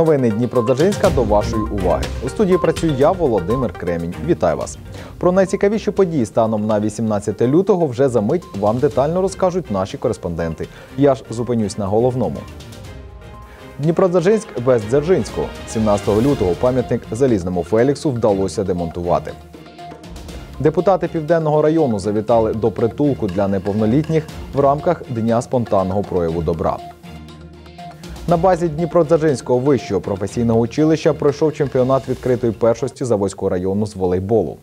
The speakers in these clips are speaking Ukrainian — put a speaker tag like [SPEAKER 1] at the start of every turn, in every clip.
[SPEAKER 1] Новини Дніпродзержинська до вашої уваги. У студії працюю я, Володимир Кремінь. Вітаю вас. Про найцікавіші події станом на 18 лютого вже за мить вам детально розкажуть наші кореспонденти. Я ж зупинюсь на головному. Дніпродзержинськ без Дзержинського. 17 лютого пам'ятник залізному Феліксу вдалося демонтувати. Депутати Південного району завітали до притулку для неповнолітніх в рамках Дня спонтанного прояву добра. На базі Дніпродзержинського вищого професійного училища пройшов чемпіонат відкритої першості Заводського району з волейболу.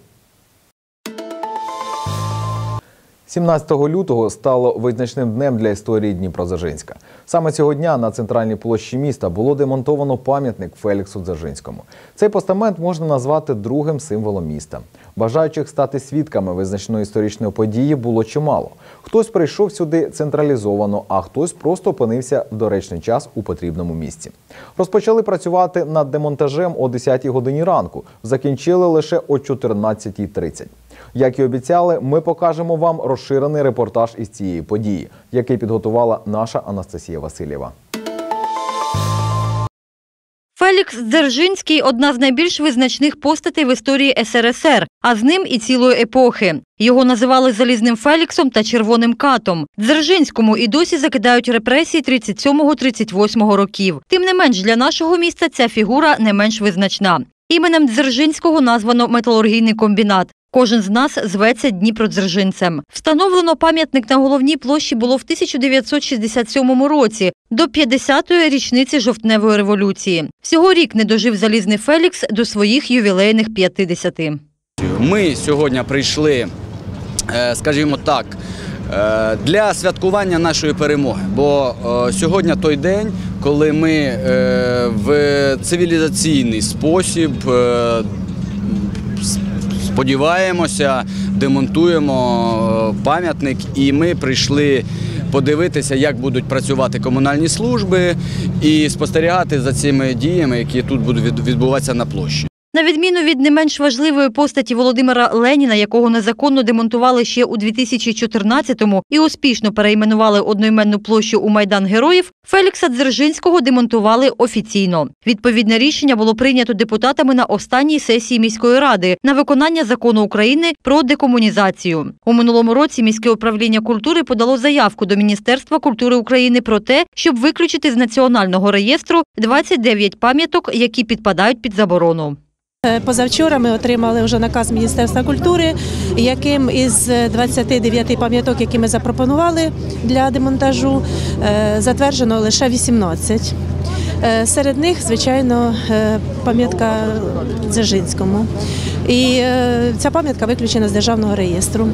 [SPEAKER 1] 17 лютого стало визначним днем для історії Дніпродзержинська. Саме цього дня на центральній площі міста було демонтовано пам'ятник Феліксу Дзержинському. Цей постамент можна назвати другим символом міста. Бажаючих стати свідками визначної історичної події було чимало. Хтось прийшов сюди централізовано, а хтось просто опинився в доречний час у потрібному місці. Розпочали працювати над демонтажем о 10 годині ранку. Закінчили лише о 14.30. Як і обіцяли, ми покажемо вам розширений репортаж із цієї події, який підготувала наша Анастасія Васильєва.
[SPEAKER 2] Фелікс Дзержинський одна з найбільш визначних постатей в історії СРСР, а з ним і цілої епохи. Його називали залізним Феліксом та червоним катом. Дзержинському і досі закидають репресії 37-38 років. Тим не менш, для нашого міста ця фігура не менш визначна. Іменем Дзержинського названо металургійний комбінат. Кожен з нас зветься Дніпродзержинцем. Встановлено пам'ятник на головній площі було в 1967 році, до 50-ї річниці жовтневої революції. Всього рік не дожив залізний Фелікс до своїх ювілейних 50.
[SPEAKER 3] Ми сьогодні прийшли, е, скажімо так, е, для святкування нашої перемоги. Бо е, сьогодні той день, коли ми в цивілізаційний спосіб сподіваємося, демонтуємо е, пам'ятник, і ми прийшли. Подивитися, як будуть працювати комунальні служби, і спостерігати за цими діями, які тут будуть відбуватися на площі.
[SPEAKER 2] На відміну від не менш важливої постаті Володимира Леніна, якого незаконно демонтували ще у 2014-му і успішно перейменували одноіменну площу у Майдан Героїв, Фелікса Дзержинського демонтували офіційно. Відповідне рішення було прийнято депутатами на останній сесії міської ради на виконання закону України про декомунізацію. У минулому році міське управління культури подало заявку до Міністерства культури України про те, щоб виключити з національного реєстру 29 пам'яток, які підпадають під заборону.
[SPEAKER 4] Е, Позавчора ми отримали вже наказ Міністерства культури, яким із 29 пам'яток, які ми запропонували для демонтажу, е, затверджено лише 18. Е, Серед них, звичайно, е, пам'ятка Дзержинському. І е, ця пам'ятка виключена з державного реєстру.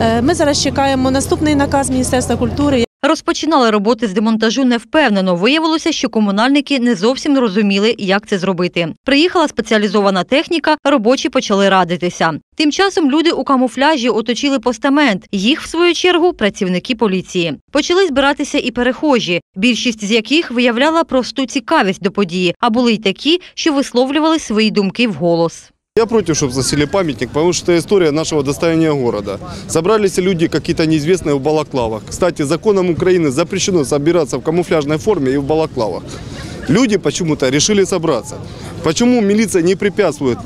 [SPEAKER 4] Е, Ми зараз чекаємо наступний наказ Міністерства культури.
[SPEAKER 2] Розпочинали роботи з демонтажу невпевнено. Виявилося, що комунальники не зовсім розуміли, як це зробити. Приїхала спеціалізована техніка, робочі почали радитися. Тим часом люди у камуфляжі оточили постамент. Їх, в свою чергу, працівники поліції. Почали збиратися і перехожі, більшість з яких виявляла просту цікавість до події, а були й такі, що висловлювали свої думки вголос.
[SPEAKER 5] Я против, чтобы засели памятник, потому что это история нашего достояния города. Собрались люди какие-то неизвестные в балаклавах. Кстати, законом Украины запрещено собираться в камуфляжной форме и в балаклавах. Люди почему-то решили собраться. Почему милиция не препятствует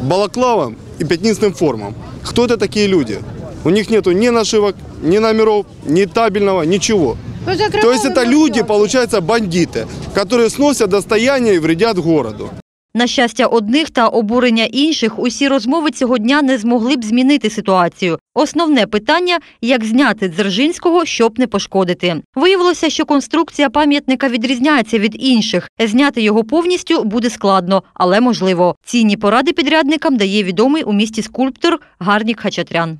[SPEAKER 5] балаклавам и пятнистым формам? Кто это такие люди? У них нету ни нашивок, ни номеров, ни табельного, ничего. То есть это люди, получается, бандиты, которые сносят достояние и вредят городу.
[SPEAKER 2] На щастя одних та обурення інших, усі розмови цього дня не змогли б змінити ситуацію. Основне питання як зняти Дзержинського, щоб не пошкодити. Виявилося, що конструкція пам'ятника відрізняється від інших. Зняти його повністю буде складно, але можливо. Цінні поради підрядникам дає відомий у місті скульптор Гарнік Хачатрян.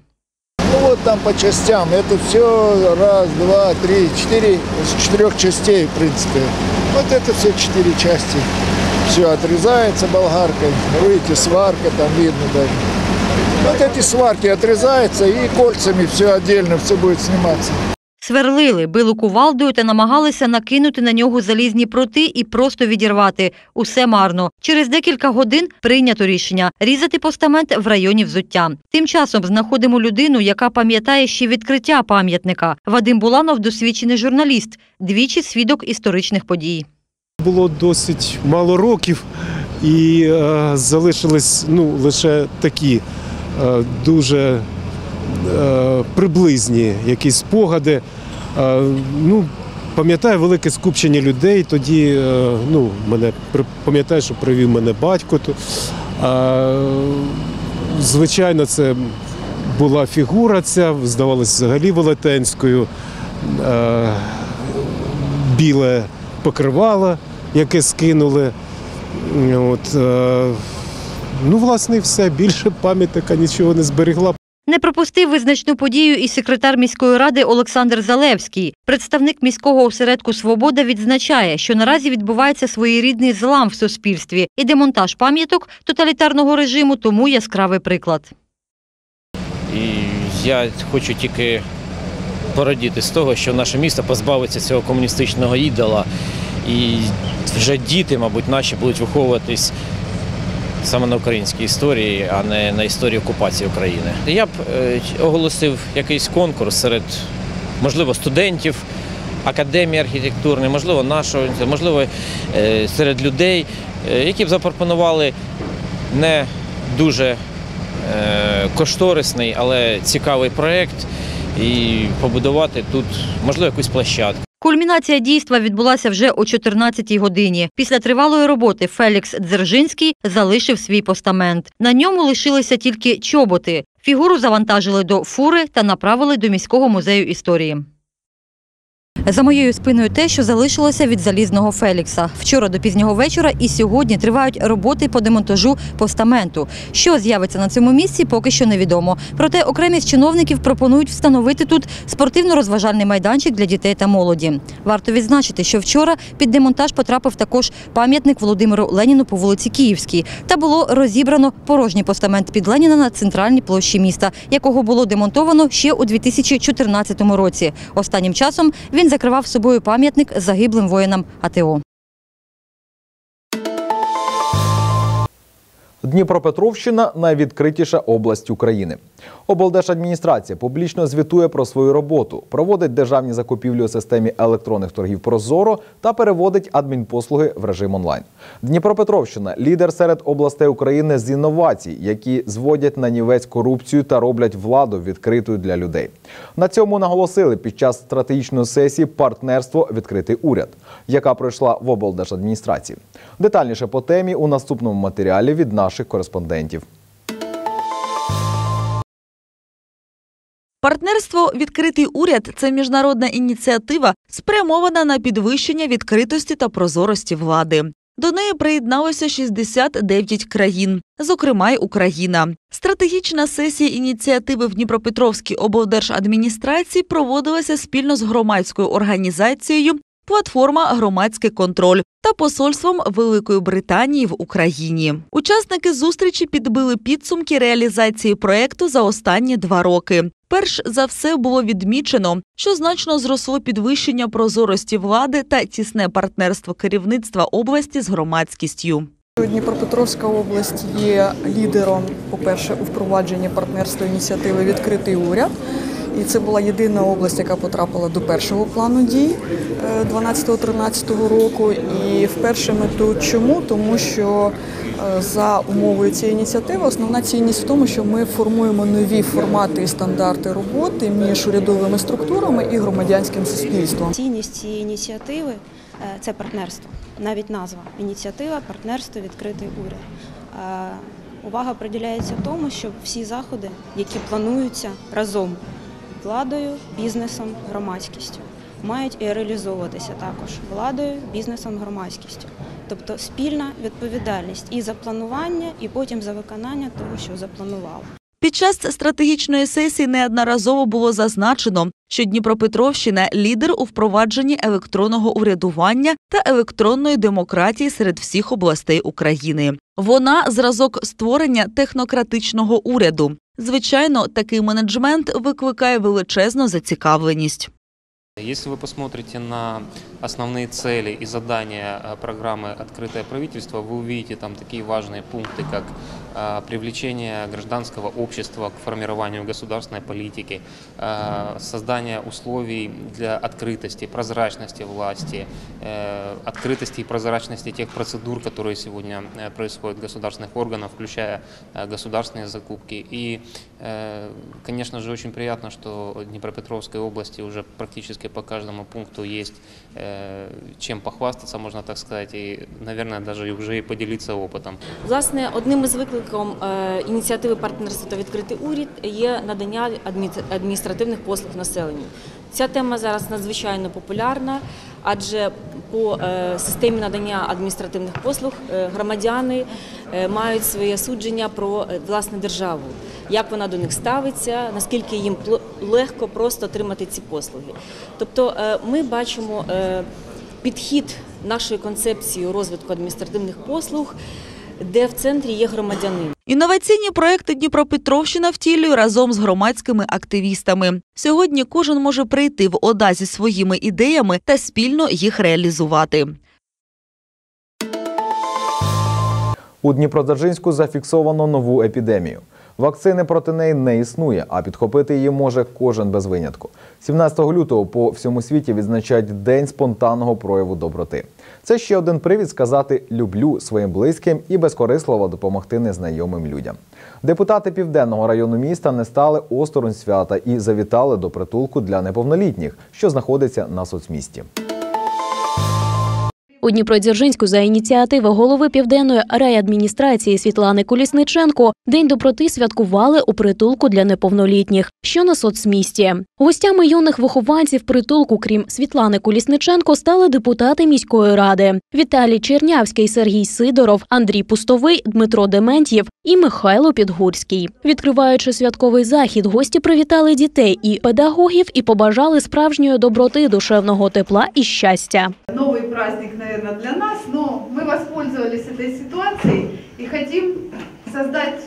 [SPEAKER 6] Ну вот там по частям. Это все раз, два, три, четыре, с четырех частей, в принципе. Вот это все четыре части. Все отрезается болгаркой, видите, сварка там видно даже. Вот эти сварки отрезаются и кольцами все отдельно, все будет сниматься.
[SPEAKER 2] Сверлили, били кувалдою та намагалися накинути на нього залізні проти і просто відірвати. Усе марно. Через декілька годин прийнято рішення різати постамент в районі взуття. Тим часом знаходимо людину, яка пам'ятає ще відкриття пам'ятника. Вадим Буланов досвідчений журналіст, двічі свідок історичних подій.
[SPEAKER 7] Було досить мало років, і е, залишились ну, лише такі е, дуже е, приблизні якісь спогади. Е, ну, пам'ятаю велике скупчення людей. Тоді е, ну, мене пам'ятаю, що привів мене батько. То, е, звичайно, це була фігура ця, здавалось, взагалі велетенською. Е, біле покривало, яке скинули. От, е, ну, власне, і все. Більше пам'ятника нічого не зберегла.
[SPEAKER 2] Не пропустив визначну подію і секретар міської ради Олександр Залевський. Представник міського осередку Свобода відзначає, що наразі відбувається своєрідний злам в суспільстві, і демонтаж пам'яток тоталітарного режиму тому яскравий приклад.
[SPEAKER 8] І я хочу тільки порадіти з того, що наше місто позбавиться цього комуністичного ідола. І вже діти, мабуть, наші будуть виховуватись саме на українській історії, а не на історії окупації України. Я б е, оголосив якийсь конкурс серед, можливо, студентів, академії архітектурної, можливо, нашого, можливо, е, серед людей, е, які б запропонували не дуже кошторисний, але цікавий проєкт і побудувати тут, можливо, якусь площадку.
[SPEAKER 2] Кульмінація дійства відбулася вже о 14-й годині. Після тривалої роботи Фелікс Дзержинський залишив свій постамент. На ньому лишилися тільки чоботи. Фігуру завантажили до фури та направили до міського музею історії. За моєю спиною те, що залишилося від залізного Фелікса. Вчора до пізнього вечора і сьогодні тривають роботи по демонтажу постаменту. Що з'явиться на цьому місці, поки що невідомо. Проте окремі з чиновників пропонують встановити тут спортивно-розважальний майданчик для дітей та молоді. Варто відзначити, що вчора під демонтаж потрапив також пам'ятник Володимиру Леніну по вулиці Київській. Та було розібрано порожній постамент під Леніна на центральній площі міста, якого було демонтовано ще у 2014 році. Останнім часом він закривав собою пам'ятник загиблим воїнам АТО.
[SPEAKER 1] Дніпропетровщина найвідкритіша область України. Облдержадміністрація публічно звітує про свою роботу, проводить державні закупівлі у системі електронних торгів Прозоро та переводить адмінпослуги в режим онлайн. Дніпропетровщина лідер серед областей України з інновацій, які зводять на нівець корупцію та роблять владу відкритою для людей. На цьому наголосили під час стратегічної сесії партнерство Відкритий уряд, яка пройшла в облдержадміністрації. Детальніше по темі у наступному матеріалі від наших кореспондентів.
[SPEAKER 9] Партнерство Відкритий уряд це міжнародна ініціатива, спрямована на підвищення відкритості та прозорості влади. До неї приєдналося 69 країн, зокрема й Україна. Стратегічна сесія ініціативи в Дніпропетровській облдержадміністрації проводилася спільно з громадською організацією Платформа Громадський контроль та посольством Великої Британії в Україні. Учасники зустрічі підбили підсумки реалізації проекту за останні два роки. Перш за все було відмічено, що значно зросло підвищення прозорості влади та тісне партнерство керівництва області з громадськістю.
[SPEAKER 10] Дніпропетровська область є лідером, по-перше, у впровадженні партнерства ініціативи Відкритий уряд. І це була єдина область, яка потрапила до першого плану дій е, 12-13 року. І вперше мету чому? Тому що е, за умовою цієї ініціативи основна цінність в тому, що ми формуємо нові формати і стандарти роботи між урядовими структурами і громадянським суспільством.
[SPEAKER 11] Цінність цієї ініціативи е, це партнерство. Навіть назва ініціатива партнерство відкритий уряд. Е, Увага приділяється тому, щоб всі заходи, які плануються разом владою, бізнесом, громадськістю, мають і реалізовуватися також владою, бізнесом, громадськістю. Тобто спільна відповідальність і за планування, і потім за виконання того, що запланували.
[SPEAKER 9] Під час стратегічної сесії неодноразово було зазначено, що Дніпропетровщина лідер у впровадженні електронного урядування та електронної демократії серед всіх областей України. Вона зразок створення технократичного уряду. Звичайно, такий менеджмент викликає величезну зацікавленість.
[SPEAKER 12] Если вы посмотрите на основные цели и задания э, программы «Открытое правительство», вы увидите там такие важные пункты, как э, привлечение гражданского общества к формированию государственной политики, э, создание условий для открытости, прозрачности власти, открытости и прозрачности тех процедур, которые сегодня происходят в государственных органах, включая государственные закупки. И, конечно же, очень приятно, что в Днепропетровской области уже практически по каждому пункту есть э, чем похвастаться, можно так сказать, и, наверное, даже и уже и поделиться опытом.
[SPEAKER 13] Власне, одним із викликом е, ініціативи партнерства та відкритий уряд є надання адміністративних послуг населенню. Ця тема зараз надзвичайно популярна, адже по е, системі надання адміністративних послуг е, громадяни мають своє судження про власне державу, як вона до них ставиться, наскільки їм легко просто отримати ці послуги. Тобто е, ми бачимо е, підхід нашої концепції розвитку адміністративних послуг, де в центрі є громадянин.
[SPEAKER 9] Інноваційні проекти Дніпропетровщина втілює разом з громадськими активістами. Сьогодні кожен може прийти в ОДА зі своїми ідеями та спільно їх реалізувати.
[SPEAKER 1] У Дніпродзержинську зафіксовано нову епідемію. Вакцини проти неї не існує, а підхопити її може кожен без винятку. 17 лютого по всьому світі відзначають День спонтанного прояву доброти. Це ще один привід сказати люблю своїм близьким і безкорисливо допомогти незнайомим людям. Депутати південного району міста не стали осторонь свята і завітали до притулку для неповнолітніх, що знаходиться на соцмісті.
[SPEAKER 14] У Дніпродзержинську за ініціативи голови південної райадміністрації Світлани Колісниченко День доброти святкували у притулку для неповнолітніх, що на соцмісті. Гостями юних вихованців притулку, крім Світлани Колісниченко, стали депутати міської ради Віталій Чернявський, Сергій Сидоров, Андрій Пустовий, Дмитро Дементьєв і Михайло Підгурський. Відкриваючи святковий захід, гості привітали дітей і педагогів і побажали справжньої доброти, душевного тепла і щастя.
[SPEAKER 15] Новый праздник, наверное, для нас, но мы воспользовались этой ситуацией и хотим создать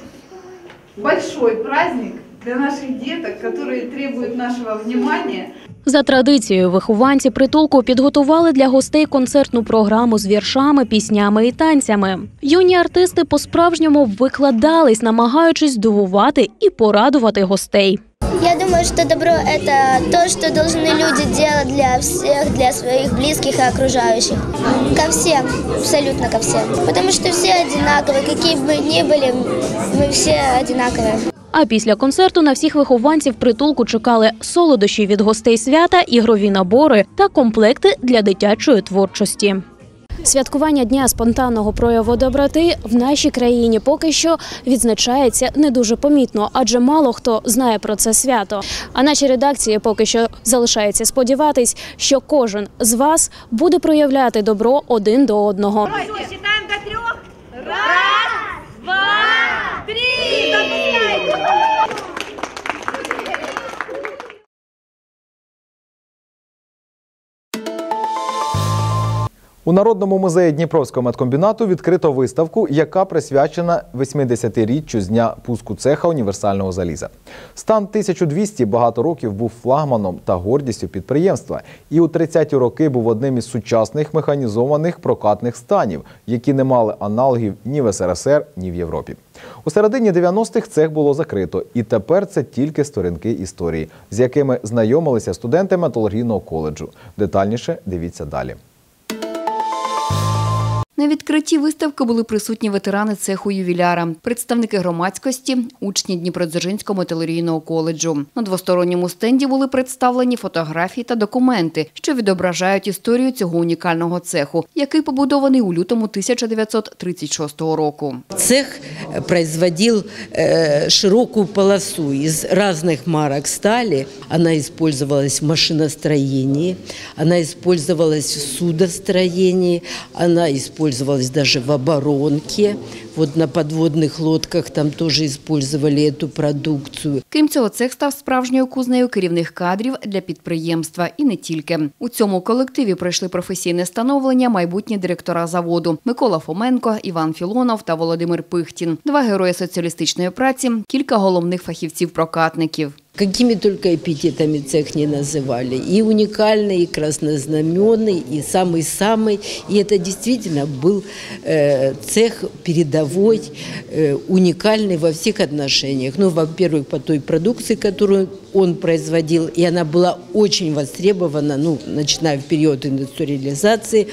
[SPEAKER 15] большой праздник для наших деток, которые требуют нашего внимания.
[SPEAKER 14] За традицією, вихованці притулку підготували для гостей концертну програму з віршами, піснями і танцями. Юні артисти по-справжньому викладались, намагаючись здивувати і порадувати гостей.
[SPEAKER 16] Я думаю, что добро – это то, что должны люди делать для всех, для своих близких и окружающих. Ко всем, абсолютно ко всем. Потому что все одинаковые, какие бы ни были, мы все одинаковые.
[SPEAKER 14] А після концерту на всіх вихованців притулку чекали солодощі від гостей свята, ігрові набори та комплекти для дитячої творчості. Святкування дня спонтанного прояву доброти в нашій країні поки що відзначається не дуже помітно, адже мало хто знає про це свято. А нашій редакції поки що залишається сподіватись, що кожен з вас буде проявляти добро один до одного.
[SPEAKER 17] Считаем до трех. Раз, три.
[SPEAKER 1] У Народному музеї Дніпровського медкомбінату відкрито виставку, яка присвячена 80-річчю з дня пуску цеха універсального заліза. Стан 1200 багато років був флагманом та гордістю підприємства, і у 30-ті роки був одним із сучасних механізованих прокатних станів, які не мали аналогів ні в СРСР, ні в Європі. У середині 90-х цех було закрито, і тепер це тільки сторінки історії, з якими знайомилися студенти металургійного коледжу. Детальніше дивіться далі.
[SPEAKER 18] На відкритті виставки були присутні ветерани цеху ювіляра, представники громадськості, учні Дніпродзержинського металургійного коледжу. На двосторонньому стенді були представлені фотографії та документи, що відображають історію цього унікального цеху, який побудований у лютому 1936 року.
[SPEAKER 19] Цех производил э, широкую полосу из разных марок стали. Она использовалась в машиностроении, она использовалась в судостроении, она использовалась даже в оборонке. Вот на подводных лодках там тоже использовали эту продукцию.
[SPEAKER 18] Крім цього, цех став справжньою кузнею керівних кадрів для підприємства і не тільки. У цьому колективі пройшли професійне становлення майбутні директора заводу Микола Фоменко, Іван Філонов та Володимир Пихтін, два герої соціалістичної праці, кілька головних фахівців-прокатників.
[SPEAKER 19] Какими только эпитетами цех не называли. И уникальный, и краснознаменный, и самый-самый. И это действительно был э, цех передовой, э, уникальный во всех отношениях. Ну, во-первых, по той продукции, которую он производил, и она была очень востребована, ну, начиная в период индустриализации,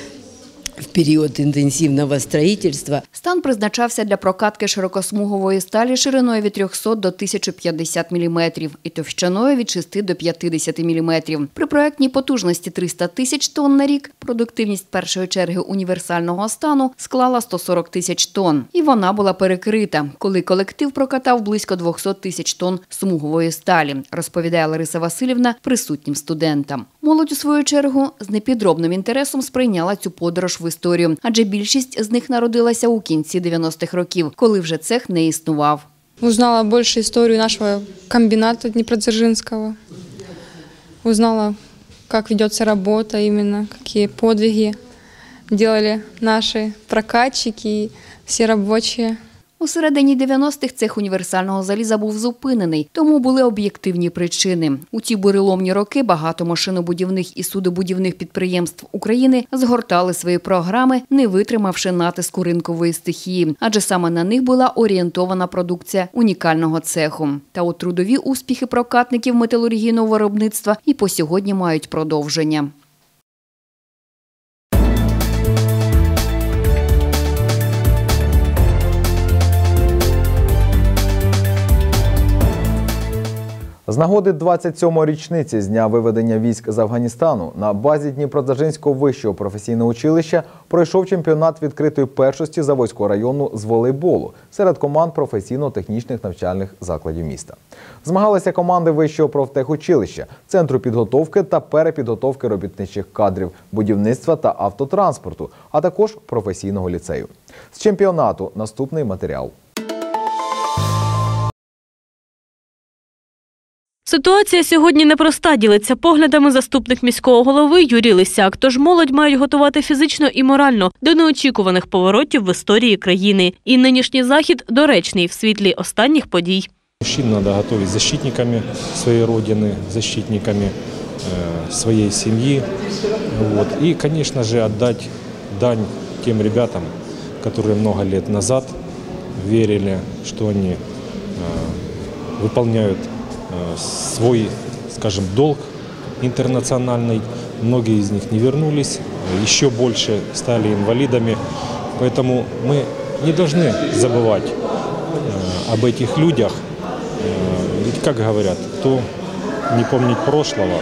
[SPEAKER 19] в период интенсивного строительства.
[SPEAKER 18] Стан призначався для прокатки широкосмугової сталі шириною від 300 до 1050 мм і товщиною від 6 до 50 мм. При проектній потужності 300 тисяч тонн на рік продуктивність першої черги універсального стану склала 140 тисяч тонн. І вона була перекрита, коли колектив прокатав близько 200 тисяч тонн смугової сталі, розповідає Лариса Васильівна присутнім студентам. Молодь у свою чергу з непідробним інтересом сприйняла цю подорож в історію, адже більшість з них народилася у кінці 90-х років, коли вже цех не існував.
[SPEAKER 20] Узнала більше історію нашого комбінату Дніпродзержинського. Узнала, як ведеться робота, іменно які подвиги делали наші прокатчики і всі рабочие.
[SPEAKER 18] У середині 90-х цех універсального заліза був зупинений, тому були об'єктивні причини. У ті буреломні роки багато машинобудівних і судобудівних підприємств України згортали свої програми, не витримавши натиску ринкової стихії, адже саме на них була орієнтована продукція унікального цеху. Та от трудові успіхи прокатників металургійного виробництва і по сьогодні мають продовження.
[SPEAKER 1] З нагоди 27-ї річниці з дня виведення військ з Афганістану на базі Дніпродзержинського вищого професійного училища пройшов чемпіонат відкритої першості Заводського району з волейболу серед команд професійно-технічних навчальних закладів міста. Змагалися команди вищого профтехучилища, центру підготовки та перепідготовки робітничих кадрів, будівництва та автотранспорту, а також професійного ліцею. З чемпіонату наступний матеріал.
[SPEAKER 21] Ситуація сьогодні непроста, ділиться поглядами заступник міського голови Юрій Лисяк. Тож молодь мають готувати фізично і морально до неочікуваних поворотів в історії країни. І нинішній захід доречний в світлі останніх подій.
[SPEAKER 22] Мужчин надо готовить защитниками своей родины, защитниками э, своей семьи. Вот. И, конечно же, отдать дань тем ребятам, которые много лет назад верили, что они э, выполняют э, свой, скажем, долг интернациональный. Многие из них не вернулись, еще больше стали инвалидами. Поэтому мы не должны забывать э, об этих людях. Э, Ведь, как говорят, кто не помнит прошлого,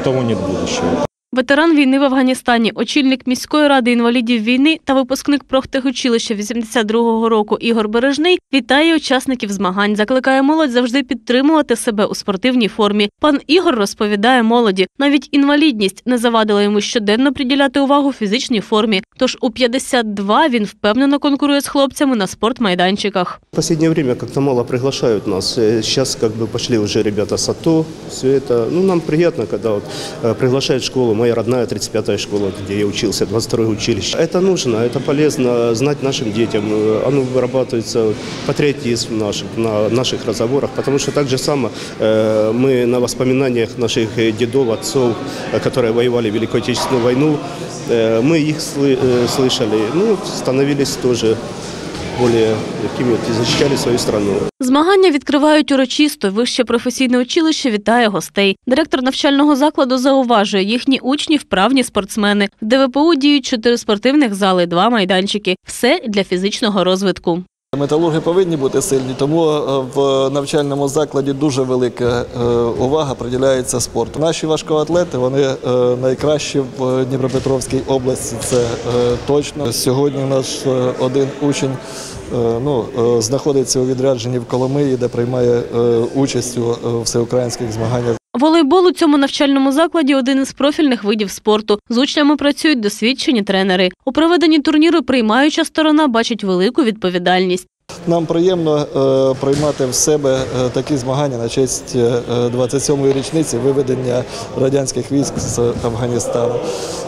[SPEAKER 22] у того нет будущего.
[SPEAKER 21] Ветеран війни в Афганістані, очільник міської ради інвалідів війни та випускник профтехучилища 82-го року Ігор Бережний вітає учасників змагань. Закликає молодь завжди підтримувати себе у спортивній формі. Пан Ігор розповідає молоді, навіть інвалідність не завадила йому щоденно приділяти увагу фізичній формі. Тож у 52 він впевнено конкурує з хлопцями на спортмайданчиках.
[SPEAKER 23] В последнее время как-то мало приглашают нас. Э, Сейчас как бы пошли уже ребята с АТО, все это. Ну, нам приятно, когда вот э, приглашают в школу. Моя родная 35-я школа, где я учился, 22 училище. Это нужно, это полезно знать нашим детям. Оно вырабатывается патриотизм наш, на наших разговорах, потому что так же само э, мы на воспоминаниях наших дедов, отцов, которые воевали в Великую Отечественную войну, э, мы их э, слышали, ну, становились тоже более якими вот и защищали свою страну.
[SPEAKER 21] Змагання відкривають урочисто. Вище професійне училище вітає гостей. Директор навчального закладу зауважує, їхні учні вправні спортсмени. В ДВПУ діють чотири спортивних зали, два майданчики. Все для фізичного розвитку.
[SPEAKER 24] Металурги повинні бути сильні, тому е, в навчальному закладі дуже велика е, увага приділяється спорту. Наші важкоатлети вони е, найкращі в Дніпропетровській області. Це точно. Сьогодні наш один учень ну, знаходиться у відрядженні в Коломиї, де приймає участь у всеукраїнських змаганнях.
[SPEAKER 21] Волейбол у цьому навчальному закладі один із профільних видів спорту. З учнями працюють досвідчені тренери. У проведенні турніру приймаюча сторона бачить велику відповідальність.
[SPEAKER 24] Нам приємно е, приймати в себе е, такі змагання на честь е, 27-ї річниці виведення радянських військ з Афганістану.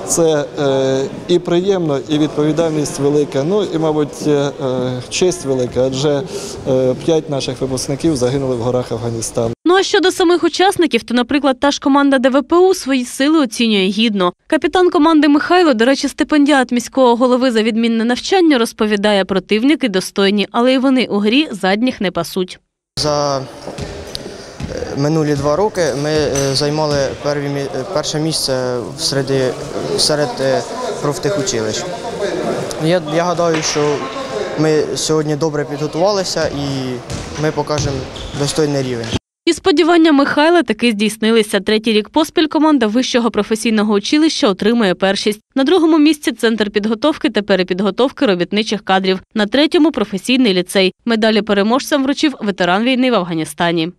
[SPEAKER 24] Це е, і приємно, і відповідальність велика. Ну і, мабуть, е, е, честь велика, адже е, п'ять наших випускників загинули в горах Афганістану.
[SPEAKER 21] Ну а щодо самих учасників, то, наприклад, та ж команда ДВПУ свої сили оцінює гідно. Капітан команди Михайло, до речі, стипендіат міського голови за відмінне навчання, розповідає, противники достойні, але й вони у грі задніх не пасуть.
[SPEAKER 25] За е, минулі два роки ми е, займали е, перше місце серед профтехучилищ. Я, я гадаю, що ми сьогодні добре підготувалися і ми покажемо достойний рівень.
[SPEAKER 21] І сподівання Михайла таки здійснилися. Третій рік поспіль команда вищого професійного училища отримує першість. На другому місці центр підготовки та перепідготовки робітничих кадрів. На третьому професійний ліцей. Медалі переможцям вручив ветеран війни в Афганістані.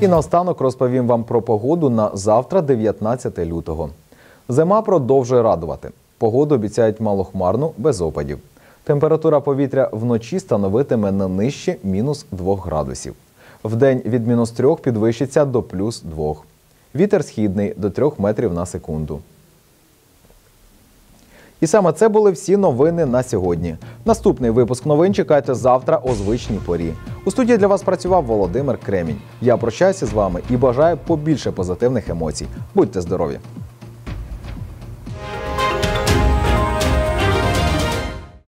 [SPEAKER 1] І наостанок розповім вам про погоду на завтра, 19 лютого. Зима продовжує радувати. Погоду обіцяють малохмарну, без опадів. Температура повітря вночі становитиме не нижче мінус 2 градусів. Вдень від мінус 3 підвищиться до плюс 2. Вітер східний до 3 метрів на секунду. І саме це були всі новини на сьогодні. Наступний випуск новин чекайте завтра о звичній порі. У студії для вас працював Володимир Кремінь. Я прощаюся з вами і бажаю побільше позитивних емоцій. Будьте здорові!